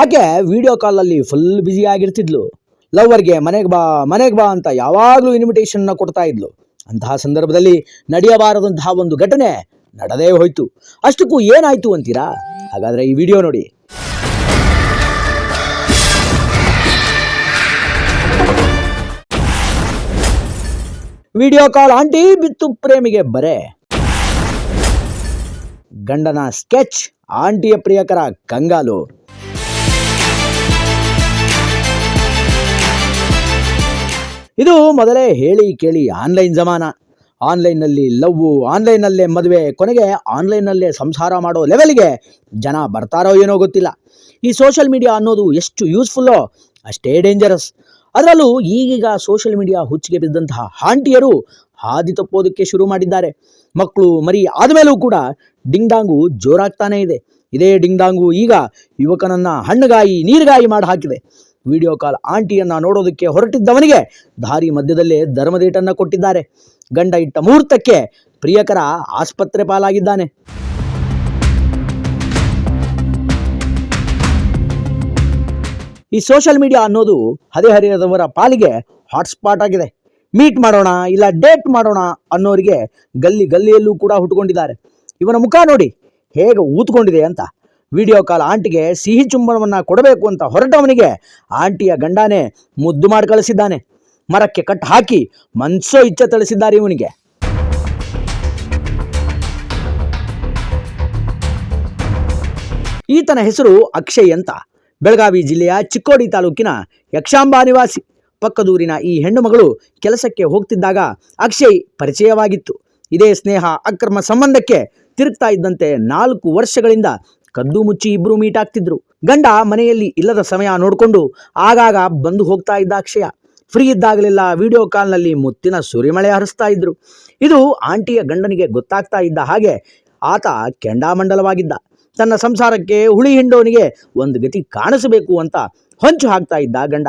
ಆಕೆ ವಿಡಿಯೋ ಕಾಲಲ್ಲಿ full busy ಆಗಿರ್ತಿದ್ಲು. ಲವ್ವರ್ಗೆ ಮನೆಗೆ ಬಾ ಮನೆಗೆ ಬಾ ಅಂತ ಯಾವಾಗಲೂ ಇನ್ವಿಟೇಷನ್ನ ಕೊಡ್ತಾ ಇದ್ಲು. ಅಂತಹ ಸಂದರ್ಭದಲ್ಲಿ ನಡೆಯಬಾರದಂತಹ ಒಂದು ಘಟನೆ ನಡೆದೇ ಹೋಯ್ತು. ಅಷ್ಟಕ್ಕೂ ಏನಾಯ್ತು ಅಂತೀರಾ? ಹಾಗಾದ್ರೆ ಈ ವಿಡಿಯೋ ನೋಡಿ. ವಿಡಿಯೋ ಕಾಲ್ ಆಂಟಿ ಬಿತ್ತು ಪ್ರೇಮಿಗೆ ಬರೆ. ಗಂಡನ ಸ್ಕೆಚ್ ಆಂಟಿಯ ಪ್ರಿಯಕರ ಕಂಗಾಲು. ಇದು ಮೊದಲೇ ಹೇಳಿ ಕೇಳಿ ಆನ್ಲೈನ್ ಜಮಾನ. ಆನ್ಲೈನ್ನಲ್ಲಿ ಲವ್ವು ಆನ್ಲೈನಲ್ಲೇ ಮದುವೆ, ಕೊನೆಗೆ ಆನ್ಲೈನಲ್ಲೇ ಸಂಸಾರ ಮಾಡೋ ಲೆವೆಲ್ಗೆ ಜನ ಬರ್ತಾರೋ ಏನೋ ಗೊತ್ತಿಲ್ಲ. ಈ ಸೋಷಿಯಲ್ ಮೀಡಿಯಾ ಅನ್ನೋದು ಎಷ್ಟು ಯೂಸ್ಫುಲ್ಲೋ ಅಷ್ಟೇ ಡೇಂಜರಸ್. ಅದರಲ್ಲೂ ಈಗೀಗ ಸೋಷಿಯಲ್ ಮೀಡಿಯಾ ಹುಚ್ಚಿಗೆ ಬಿದ್ದಂತಹ ಹಾಂಟಿಯರು ಹಾದಿ ತಪ್ಪೋದಕ್ಕೆ ಶುರು ಮಾಡಿದ್ದಾರೆ. ಮಕ್ಕಳು ಮರಿ ಆದಮೇಲೂ ಕೂಡ ಡಿಂಗ್ಡಾಂಗು ಜೋರಾಗ್ತಾನೇ ಇದೆ. ಇದೇ ಡಿಂಗ್ಡಾಂಗು ಈಗ ಯುವಕನನ್ನ ಹಣ್ಣುಗಾಯಿ, ನೀರುಗಾಯಿ ಮಾಡಿ ಹಾಕಿದೆ. ವಿಡಿಯೋ ಕಾಲ್ ಆಂಟಿಯನ್ನ ನೋಡೋದಕ್ಕೆ ಹೊರಟಿದ್ದವನಿಗೆ ದಾರಿ ಮಧ್ಯದಲ್ಲೇ ಧರ್ಮದೇಟನ್ನ ಕೊಟ್ಟಿದ್ದಾರೆ. ಗಂಡ ಇಟ್ಟ ಮುಹೂರ್ತಕ್ಕೆ ಪ್ರಿಯಕರ ಆಸ್ಪತ್ರೆ ಪಾಲಾಗಿದ್ದಾನೆ. ಈ ಸೋಷಿಯಲ್ ಮೀಡಿಯಾ ಅನ್ನೋದು ಹದಿಹರಿಯದವರ ಪಾಲಿಗೆ ಹಾಟ್ಸ್ಪಾಟ್ ಆಗಿದೆ. ಮೀಟ್ ಮಾಡೋಣ ಇಲ್ಲ ಡೇಟ್ ಮಾಡೋಣ ಅನ್ನೋರಿಗೆ ಗಲ್ಲಿ ಗಲ್ಲಿಯಲ್ಲೂ ಕೂಡ ಹುಟ್ಟುಕೊಂಡಿದ್ದಾರೆ ಇವನ ಮುಖ ನೋಡಿ ಹೇಗೆ ಊತ್ಕೊಂಡಿದೆ ಅಂತ ವಿಡಿಯೋ ಕಾಲ್ ಆಂಟಿಗೆ ಸಿಹಿ ಚುಂಬನವನ್ನ ಕೊಡಬೇಕು ಅಂತ ಹೊರಟವನಿಗೆ ಆಂಟಿಯ ಗಂಡನೇ ಮುದ್ದು ಮಾಡಿ ಕಳಿಸಿದ್ದಾನೆ. ಮರಕ್ಕೆ ಕಟ್ ಹಾಕಿ ಮನ್ಸೋ ಇಚ್ಛೆ ತಳಿಸಿದ್ದಾರೆ ಇವನಿಗೆ. ಈತನ ಹೆಸರು ಅಕ್ಷಯ್ ಅಂತ. ಬೆಳಗಾವಿ ಜಿಲ್ಲೆಯ ಚಿಕ್ಕೋಡಿ ತಾಲೂಕಿನ ಯಕ್ಷಾಂಬಾ ನಿವಾಸಿ. ಪಕ್ಕದೂರಿನ ಈ ಹೆಣ್ಣು ಮಗಳು ಕೆಲಸಕ್ಕೆ ಹೋಗ್ತಿದ್ದಾಗ ಅಕ್ಷಯ್ ಪರಿಚಯವಾಗಿತ್ತು. ಇದೇ ಸ್ನೇಹ, ಅಕ್ರಮ ಸಂಬಂಧಕ್ಕೆ ತಿರುಗ್ತಾ ಇದ್ದಂತೆ ನಾಲ್ಕು ವರ್ಷಗಳಿಂದ ಕದ್ದು ಮುಚ್ಚಿ ಇಬ್ರು ಮೀಟ್ ಆಗ್ತಿದ್ರು. ಗಂಡ ಮನೆಯಲ್ಲಿ ಇಲ್ಲದ ಸಮಯ ನೋಡಿಕೊಂಡು ಆಗಾಗ ಬಂದು ಹೋಗ್ತಾ ಇದ್ದ ಅಕ್ಷಯ. ಫ್ರೀ ಇದ್ದಾಗಲೆಲ್ಲ ವಿಡಿಯೋ ಕಾಲ್ನಲ್ಲಿ ಮುತ್ತಿನ ಸುರಿಮಳೆ ಹರಿಸ್ತಾ ಇದ್ರು. ಇದು ಆಂಟಿಯ ಗಂಡನಿಗೆ ಗೊತ್ತಾಗ್ತಾ ಇದ್ದ ಹಾಗೆ ಆತ ಕೆಂಡಾಮಂಡಲವಾಗಿದ್ದ. ತನ್ನ ಸಂಸಾರಕ್ಕೆ ಹುಳಿ ಹಿಂಡೋನಿಗೆ ಒಂದು ಗತಿ ಕಾಣಿಸಬೇಕು ಅಂತ ಹೊಂಚು ಹಾಕ್ತಾ ಇದ್ದ ಗಂಡ.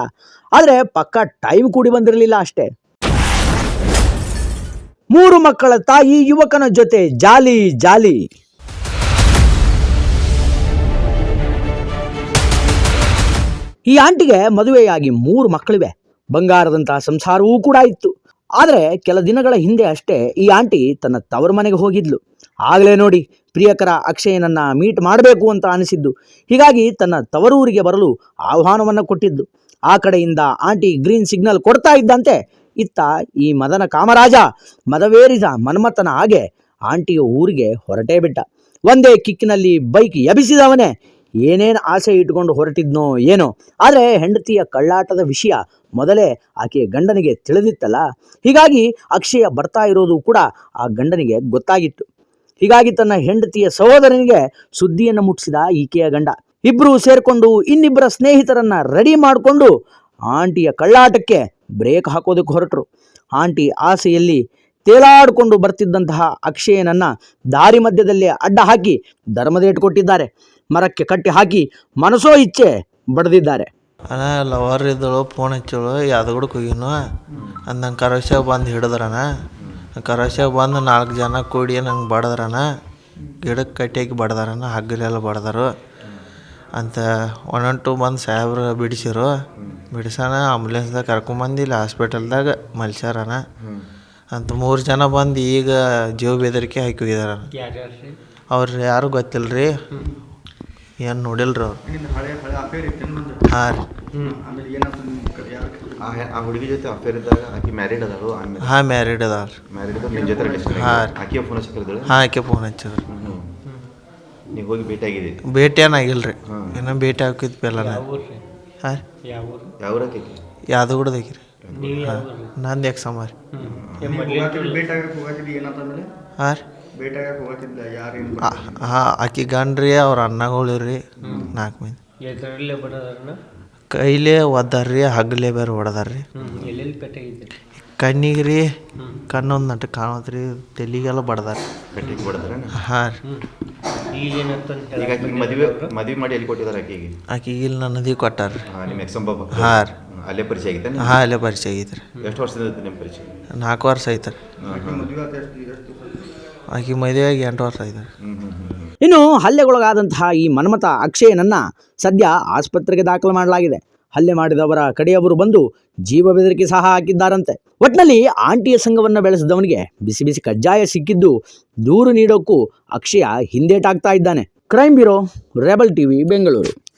ಆದರೆ ಪಕ್ಕ ಟೈಮ್ ಕೂಡಿ ಬಂದಿರಲಿಲ್ಲ ಅಷ್ಟೇ. ಮೂರು ಮಕ್ಕಳ ತಾಯಿ ಯುವಕನ ಜೊತೆ ಜಾಲಿ ಜಾಲಿ. ಈ ಆಂಟಿಗೆ ಮದುವೆಯಾಗಿ ಮೂರು ಮಕ್ಕಳಿವೆ. ಬಂಗಾರದಂತಹ ಸಂಸಾರವೂ ಕೂಡ ಇತ್ತು. ಆದರೆ ಕೆಲ ದಿನಗಳ ಹಿಂದೆ ಅಷ್ಟೇ ಈ ಆಂಟಿ ತನ್ನ ತವರು ಮನೆಗೆ ಹೋಗಿದ್ಲು. ಆಗಲೇ ನೋಡಿ, ಪ್ರಿಯಕರ ಅಕ್ಷಯನನ್ನ ಮೀಟ್ ಮಾಡಬೇಕು ಅಂತ ಅನಿಸಿದ್ದು. ಹೀಗಾಗಿ ತನ್ನ ತವರೂರಿಗೆ ಬರಲು ಆಹ್ವಾನವನ್ನು ಕೊಟ್ಟಿದ್ದು. ಆ ಕಡೆಯಿಂದ ಆಂಟಿ ಗ್ರೀನ್ ಸಿಗ್ನಲ್ ಕೊಡ್ತಾ ಇದ್ದಂತೆ ಇತ್ತ ಈ ಮದನ ಕಾಮರಾಜ ಮದವೇರಿದ ಮನ್ಮಥನ ಹಾಗೆ ಆಂಟಿಯ ಊರಿಗೆ ಹೊರಟೇ ಬಿಟ್ಟ. ಒಂದೇ ಕಿಕ್ಕಿನಲ್ಲಿ ಬೈಕ್ ಎಬಿಸಿದವನೇ ಏನೇನು ಆಸೆ ಇಟ್ಕೊಂಡು ಹೊರಟಿದ್ನೋ ಏನೋ. ಆದರೆ ಹೆಂಡತಿಯ ಕಳ್ಳಾಟದ ವಿಷಯ ಮೊದಲೇ ಆಕೆಯ ಗಂಡನಿಗೆ ತಿಳಿದಿತ್ತಲ್ಲ. ಹೀಗಾಗಿ ಅಕ್ಷಯ ಬರ್ತಾ ಇರೋದು ಕೂಡ ಆ ಗಂಡನಿಗೆ ಗೊತ್ತಾಗಿತ್ತು. ಹೀಗಾಗಿ ತನ್ನ ಹೆಂಡತಿಯ ಸಹೋದರನಿಗೆ ಸುದ್ದಿಯನ್ನು ಮುಟ್ಟಿಸಿದ ಈಕೆಯ ಗಂಡ. ಇಬ್ಬರು ಸೇರಿಕೊಂಡು ಇನ್ನಿಬ್ಬರ ಸ್ನೇಹಿತರನ್ನ ರೆಡಿ ಮಾಡಿಕೊಂಡು ಆಂಟಿಯ ಕಳ್ಳಾಟಕ್ಕೆ ಬ್ರೇಕ್ ಹಾಕೋದಕ್ಕೆ ಹೊರಟರು. ಆಂಟಿ ಆಸೆಯಲ್ಲಿ ತೇಲಾಡಿಕೊಂಡು ಬರ್ತಿದ್ದಂತಹ ಅಕ್ಷಯನನ್ನ ದಾರಿ ಮಧ್ಯದಲ್ಲಿ ಅಡ್ಡ ಹಾಕಿ ಧರ್ಮದೇಟ್ ಕೊಟ್ಟಿದ್ದಾರೆ. ಮರಕ್ಕೆ ಕಟ್ಟಿ ಹಾಕಿ ಮನಸೋ ಇಚ್ಛೆ ಬಡ್ದಿದ್ದಾರೆ. ಅಣ್ಣ ಲವರ್ ಇದ್ದಳು ಫೋನ್ ಹಚ್ಚಳು ಕೂಡ ಹೋಗಿನು ಅಂದಂಗೆ ಕರೋಶ್ಯಾಗ ಬಂದು ಹಿಡಿದ್ರಣ. ಕರೋಶ್ಯಾಗ ಬಂದು ನಾಲ್ಕು ಜನ ಕೂಡಿ ನಂಗೆ ಬಡದ್ರಣ. ಗಿಡಕ್ಕೆ ಕಟ್ಟಿಯಾಗಿ ಬಡ್ದಾರಣ ಹಗ್ಗಲೆಲ್ಲ ಬಡದರು. ಅಂತ ಒನ್ ಒನ್ ಟು ಬಂದು ಸಾಹೇಬ್ರು ಬಿಡಿಸಿರು. ಬಿಡಿಸೋಣ ಆಂಬುಲೆನ್ಸ್ದಾಗ ಕರ್ಕೊಂಬಂದು ಇಲ್ಲಿ ಹಾಸ್ಪಿಟಲ್ದಾಗ ಮಲ್ಸ್ಯಾರಣ. ಅಂತ ಮೂರು ಜನ ಬಂದು ಈಗ ಜೀವ ಬೆದರಿಕೆ ಹಾಕಿ ಹೋಗಿದಾರ ಅವ್ರು ಯಾರು ಗೊತ್ತಿಲ್ಲ ರೀ ಏನು ನೋಡಿಲ್ರಿ ಅವ್ರು? ಹಾಂ ರೀ. ಆಮೇಲೆ ಏನಾಯ್ತು ಯಾರು ಆ ಹೆ- ಆ ಹುಡುಗಿ ಜೊತೆ ಅಫೇರ್ ಇದ್ದಾಗ ಆಕಿ ಮ್ಯಾರಿಡ್ ಅದಾಳು ಆಮೇಲೆ ಹಾಂ ಮ್ಯಾರಿಡ್ ಅದಾರ ಮ್ಯಾರಿಡ್ ಇದ್ದಾಗ ನಿನ್ನ ಜೊತೆ ರಿಲೇಷನ್ ಹಾ. ಆಕಿಯ ಫೋನ್ ಹಚ್ಚಿದ್ರು ಹಾಂ ಆಕೆ ಫೋನ್ ಹಚ್ಚಿದ್ರು ನೀವು ಹೋಗಿ ಭೇಟಿ ಆಗಿದೆ ಭೇಟಿ ಏನಾಗಿಲ್ಲ ರೀ. ಏನೋ ಇನ್ನೂ ಭೇಟಿ ಹಾಕಿದ್ವಿ ಎಲ್ಲ ಹಾಂ ಯಾವ ಊರಾಕಿ ಯಾದಗುಡದೈತಿ ರೀ. ಹಾಂ ನಂದು ಎಕ್ಸಾಮ ರೀ. ಹಾಂ ರೀ. ಭೇಟಿ ಆಗಕ್ಕೆ ಹೋಗಾಕಿದ್ದ ಯಾರೇನು ಹಾಂ ಆಕಿ ಗಂಡ್ರಿ ಅವ್ರ ಅಣ್ಣಗಳು ರೀ ನಾಲ್ಕು ಮಂದಿ. ಎದರಲ್ಲೇ ಬಡದಾರನ ಕೈಲೇ ಒದ್ದಾರ್ರಿ ಹಗ್ಲೇ ಬೇರೆ ಹೊಡೆದಾರ್ರಿ ಎಲ್ಲೆಲ್ಲಿ ಕಣ್ಣಿಗೆ ರೀ ಕಣ್ಣೊಂದು ನಟ ಕಾಣತ್ರಿ ತಲೆಗೆಲ್ಲ ಬಡ್ದಾರ ಕೊಡ್ತಾರೆ ಹಾಂ ರೀ. ಈಗ ಅಂತ ಈಗ ಆಕಿಗೆ ಮದುವೆ ಮದುವೆ ಮಾಡಿ ಎಲ್ಲಿ ಕೊಟ್ಟಿದ್ದಾರೆ ಆಕಿಗೆ? ಆಕಿಗೆ ಇಲ್ಲಿ ನನ್ನದಿ ಕೊಟ್ಟಾರ. ರೀ ಹಾಂ ನಿಮ್ಮ ಎಕ್ಸಾಮ್ ಬಾಬಾ ಹಾಂ ರೀ. ಅಲ್ಲೇ ಪರಿಚಯ ಆಗಿತ್ತೆ ಹಾಂ ಅಲ್ಲೇ ಪರಿಚಯ ಆಗಿತ್ತು ರೀ ಎಷ್ಟು ವರ್ಷದಿಂದ ನಿಮ್ಮ ಪರಿಚಯ ನಾಲ್ಕು ವರ್ಷ ಐತೆ ರೀ ಆಕೆ ಮದುವೆ ಆಕಿ ಮದುವೆಯಾಗಿ ಎಂಟು ವರ್ಷ ಹ್ಞೂ ಇನ್ನು ಹಲ್ಲೆಗೊಳಗಾದಂತಹ ಈ ಮನ್ಮಥ ಅಕ್ಷಯನನ್ನ ಸದ್ಯ ಆಸ್ಪತ್ರೆಗೆ ದಾಖಲು ಮಾಡಲಾಗಿದೆ. ಹಲ್ಲೆ ಮಾಡಿದವರ ಕಡೆಯವರು ಬಂದು ಜೀವ ಬೆದರಿಕೆ ಸಹ ಹಾಕಿದ್ದಾರಂತೆ. ಒಟ್ನಲ್ಲಿ ಆಂಟಿಯ ಸಂಘವನ್ನು ಬೆಳೆಸಿದವನಿಗೆ ಬಿಸಿ ಬಿಸಿ ಕಜ್ಜಾಯ ಸಿಕ್ಕಿದ್ದು ದೂರು ನೀಡೋಕ್ಕೂ ಅಕ್ಷಯ ಹಿಂದೇಟಾಗ್ತಾ ಇದ್ದಾನೆ. Crime bureau, rebel TV, Bengaluru.